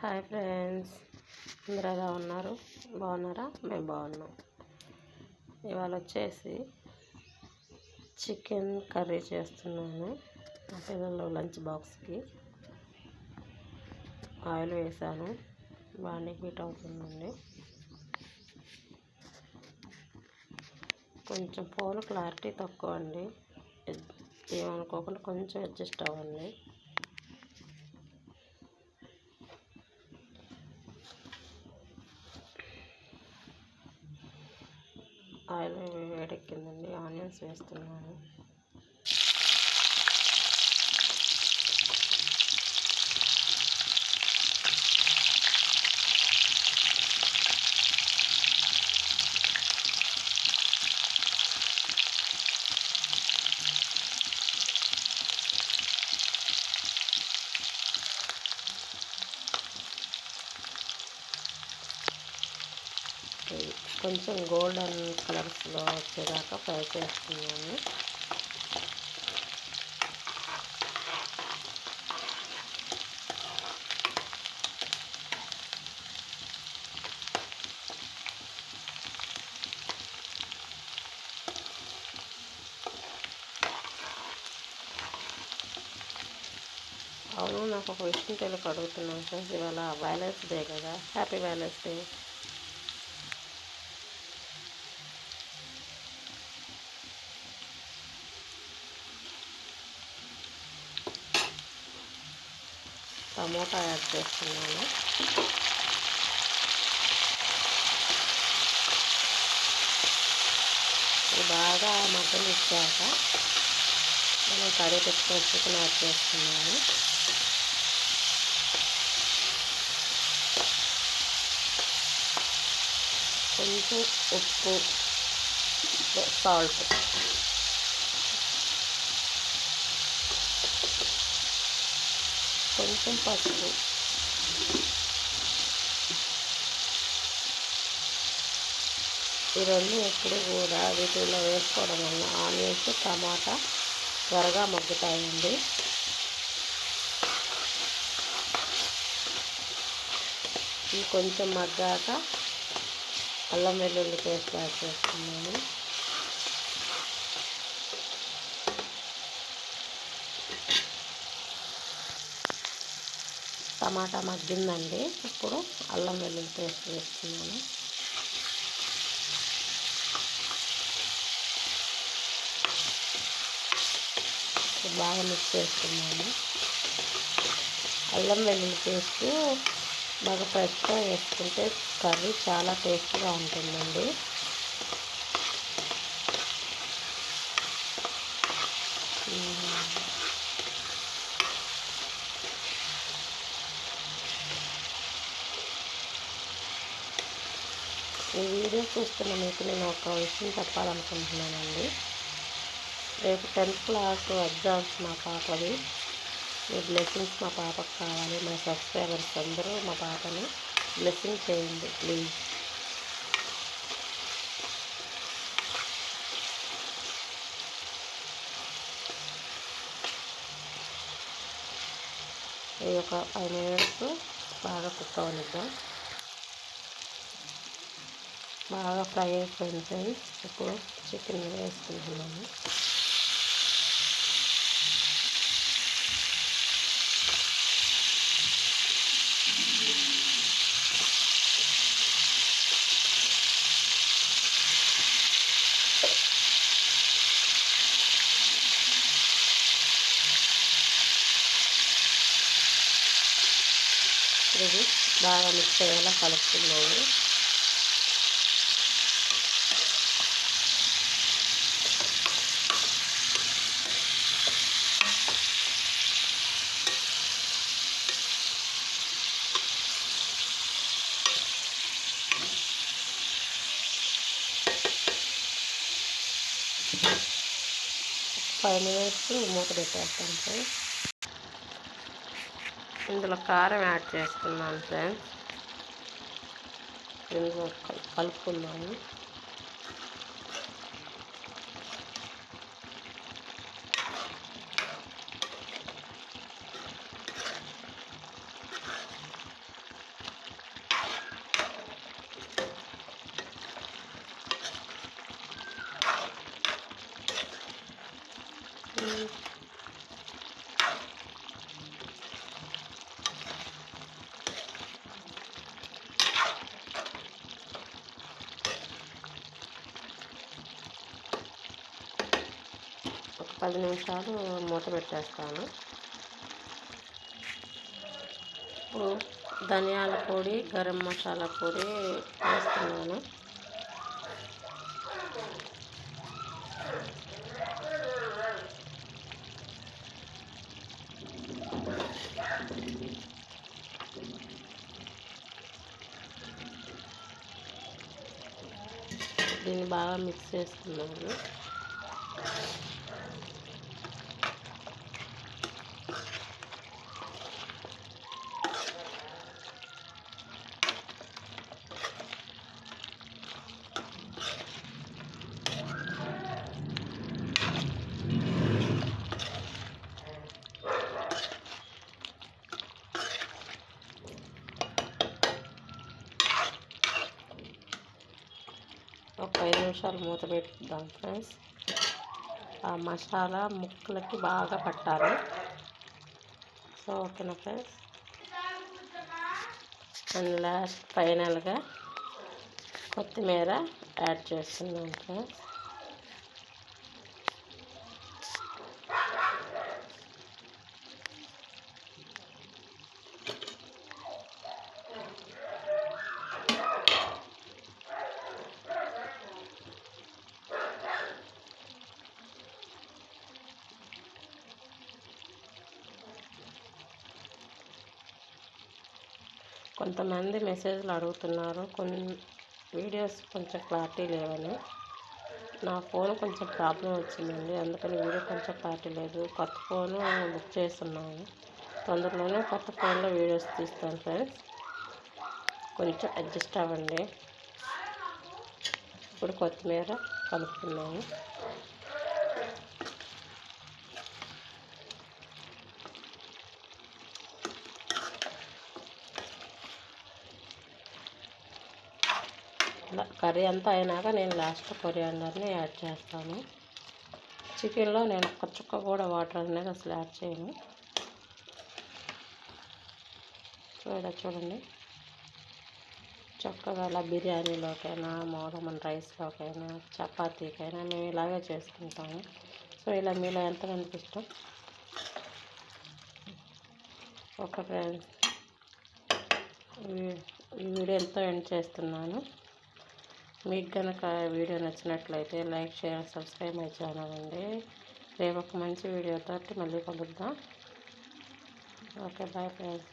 Hi friends. అందరూ ఎలా ఉన్నారు? బాగున్నారా? మేము బాగున్నాం. ఇవాళ వచ్చేసి చికెన్ కర్రీ చేస్తున్నాను. మా పిల్లలు లంచ్ బాక్స్కి ఆయిల్ వేసాను. బాగానే హీట్ అవుతుందండి. కొంచెం ఫోన్ క్లారిటీ తక్కువ అండి. ఏమనుకోకుండా కొంచెం అడ్జస్ట్ అవ్వండి. ఆయిల్ వేడెక్కిందండి ఆనియన్స్ వేస్తున్నాను కొంచెం గోల్డెన్ కలర్స్లో వచ్చేదాకా ఫ్రై చేస్తున్నాను. అవును నాకు ఒక విషయం తెలియక అడుగుతున్నాను ఫ్రెండ్స్. ఇవాళ వ్యాలెన్స్ డే కదా. Happy Valentine's day. Tomato add చేస్తున్నాను. ఇది బాగా మటన్ ఇచ్చాక నేను కర్రీ పెట్టుకున్న చికెన్ యాడ్ చేస్తున్నాను. కొంచెం ఉప్పు సాల్ట్ కొంచెం పసుపు. ఈ రెండు ఎప్పుడు కూడా వీటిలో వేసుకోవడం వల్ల ఆనియన్స్ టమాటా త్వరగా మగ్గుతాయండి. ఇవి కొంచెం మగ్గాక అల్లం వెల్లుల్లి పేస్ట్ యాడ్ చేస్తున్నాను టమాటా మగ్గిందండి. ఇప్పుడు అల్లం వెల్లుల్లి పేస్ట్ వేస్తున్నాను. బాగా మిక్స్ చేస్తున్నాను అల్లం వెల్లుల్లి పేస్ట్ బాగా ఫ్రెష్గా వేసుకుంటే కర్రీ చాలా టేస్ట్గా ఉంటుందండి ఈ వీడియో చూస్తున్న మీకు నేను ఒక విషయం చెప్పాలనుకుంటున్నానండి. రేపు టెన్త్ క్లాస్ ఎగ్జామ్స్ మా పాపది. మీ బ్లెస్సింగ్స్ మా పాపకు కావాలి. మా సబ్స్క్రైబర్స్ అందరూ మా పాపని బ్లెస్సింగ్ చేయండి ప్లీజ్. ఇది ఒక ఫైవ్ మినిట్స్ బాగా కుక్ అవనిద్దాం బాగా ఫ్రై అయిపోయింది ఫ్రెండ్స్ ఇప్పుడు చికెన్ వేసుకుంటున్నాము ఇది బాగా మిక్స్ అయ్యేలా కలుపుతున్నాము ఫైవ్ మినిట్స్ మూత పెట్టేస్తాను ఫ్రెండ్స్. ఇందులో కారం యాడ్ చేసుకున్నాను ఫ్రెండ్స్. కలుపుకున్నాను ఒక పది నిమిషాలు మూత పెట్టేస్తాను. ఇప్పుడు ధనియాల పొడి గరం మసాలా పొడి వేస్తున్నాను. దీన్ని బాగా మిక్స్ చేసుకున్నాను ఒక ఐదు నిమిషాలు మూత పెట్టుకుందాం ఫ్రెండ్స్. ఆ మసాలా ముక్కలకి బాగా పట్టాలి. సో ఓకేనా ఫ్రెండ్స్? అండ్ లాస్ట్ ఫైనల్గా కొత్తిమీర యాడ్ చేస్తున్నాం ఫ్రెండ్స్. కొంతమంది మెసేజ్లు అడుగుతున్నారు. కొన్ని వీడియోస్ కొంచెం క్లారిటీ లేవని. నా ఫోన్ కొంచెం ప్రాబ్లం వచ్చిందండి. అందుకని వీడియో కొంచెం క్లారిటీ లేదు. కొత్త ఫోను బుక్ చేస్తున్నాను. తొందరలోనే కొత్త ఫోన్లో వీడియోస్ తీస్తాను ఫ్రెండ్స్. కొంచెం అడ్జస్ట్ అవ్వండి. ఇప్పుడు కొత్తిమీర కలుపుతున్నాను కర్రీ అంతా అయినాక నేను లాస్ట్ కొరియాండర్ని యాడ్ చేస్తాను. చికెన్లో నేను ఒక్క చుక్క కూడా వాటర్ అనేది అసలు యాడ్ చేయను. సో ఇలా చూడండి. చక్కగా అలా బిర్యానీలోకైనా మామూలుగా మన రైస్లోకైనా చపాతీకైనా మేము ఇలాగే చేసుకుంటాము. సో ఇలా మీలో ఎంతమందికి ఇష్టం? ఒక ఫ్రెండ్స్ ఈ వీడియో ఎంతో ఎండ్ చేస్తున్నాను. మీకు కనుక వీడియో నచ్చినట్లయితే like share subscribe my channel అండి. రేపు ఒక మంచి వీడియోతో మళ్ళీ కలుద్దాం. Okay bye friends.